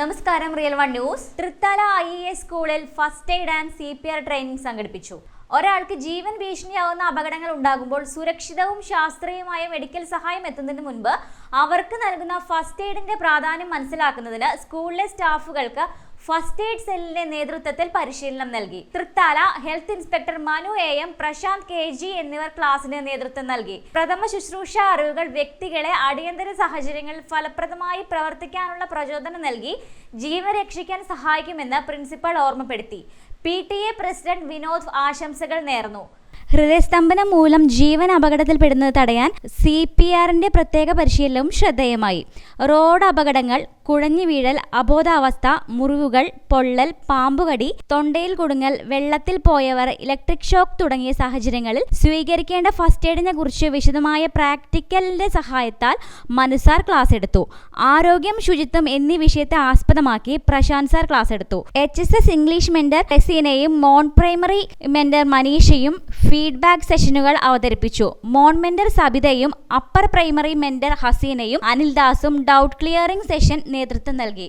നമസ്കാരം real one news Thrithala I A സ്കൂളിൽ first aid and C P R training സംഘടിപ്പിച്ചു. ഒരാൾക്ക് ജീവൻ ഭീഷണിയാവുന്ന അപകടങ്ങൾ ഉണ്ടാകുമ്പോൾ സുരക്ഷിതവും ശാസ്ത്രീയവുമായ മെഡിക്കൽ സഹായം എത്തുന്നതിന് മുൻപ് അവർക്ക് നൽകുന്ന ഫസ്റ്റ് എയ്ഡിന്റെ പ്രാധാന്യം മനസ്സിലാക്കുന്നതിന് സ്കൂളിലെ സ്റ്റാഫുകൾക്ക് ഫസ്റ്റ് എയ്ഡ് സെല്ലിന്റെ നേതൃത്വത്തിൽ പരിശീലനം നൽകി. Thrithala health inspector Manu A M Prashanth K G എന്നിവർ ക്ലാസിന് നേതൃത്വം നൽകി. പ്രഥമ ശുശ്രൂഷ അറിവുകൾ വ്യക്തികളെ അടിയന്തര സാഹചര്യങ്ങളിൽ ഫലപ്രദമായി പ്രവർത്തിക്കാനുള്ള പ്രചോദനം നൽകി. ജീവൻ രക്ഷിക്കാൻ സഹായിക്കുമെന്ന് പ്രിൻസിപ്പൽ ഓർമ്മപ്പെടുത്തി. പി പ്രസിഡന്റ് വിനോദ് ആശംസകൾ നേർന്നു. ഹൃദയസ്തംഭനം മൂലം ജീവൻ അപകടത്തിൽപ്പെടുന്നത് തടയാൻ സി പി ആറിന്റെ പ്രത്യേക പരിശീലനവും ശ്രദ്ധേയമായി. റോഡ് അപകടങ്ങൾ കുഴഞ്ഞു വീഴൽ അബോധാവസ്ഥ മുറിവുകൾ പൊള്ളൽ പാമ്പുകടി തൊണ്ടയിൽ കുടുങ്ങൽ വെള്ളത്തിൽ പോയവർ ഇലക്ട്രിക് ഷോക്ക് തുടങ്ങിയ സാഹചര്യങ്ങളിൽ സ്വീകരിക്കേണ്ട ഫസ്റ്റ് എയ്ഡിനെ കുറിച്ച് വിശദമായ പ്രാക്ടിക്കലിന്റെ സഹായത്താൽ മനുസാർ ക്ലാസ് എടുത്തു. ആരോഗ്യം ശുചിത്വം എന്നീ വിഷയത്തെ ആസ്പദമാക്കി പ്രശാന്ത് സാർ ക്ലാസ് എടുത്തു. H S S English mentor ടെസീനയും മോൺ പ്രൈമറി മെന്റർ മനീഷയും ഫീഡ്ബാക്ക് സെഷനുകൾ അവതരിപ്പിച്ചു. മോൺ മെന്റർ സബിതയും അപ്പർ പ്രൈമറി മെന്റർ ഹസീനയും അനിൽദാസും ഡൗട്ട് ക്ലിയറിംഗ് സെഷൻ നേതൃത്വം നൽകി.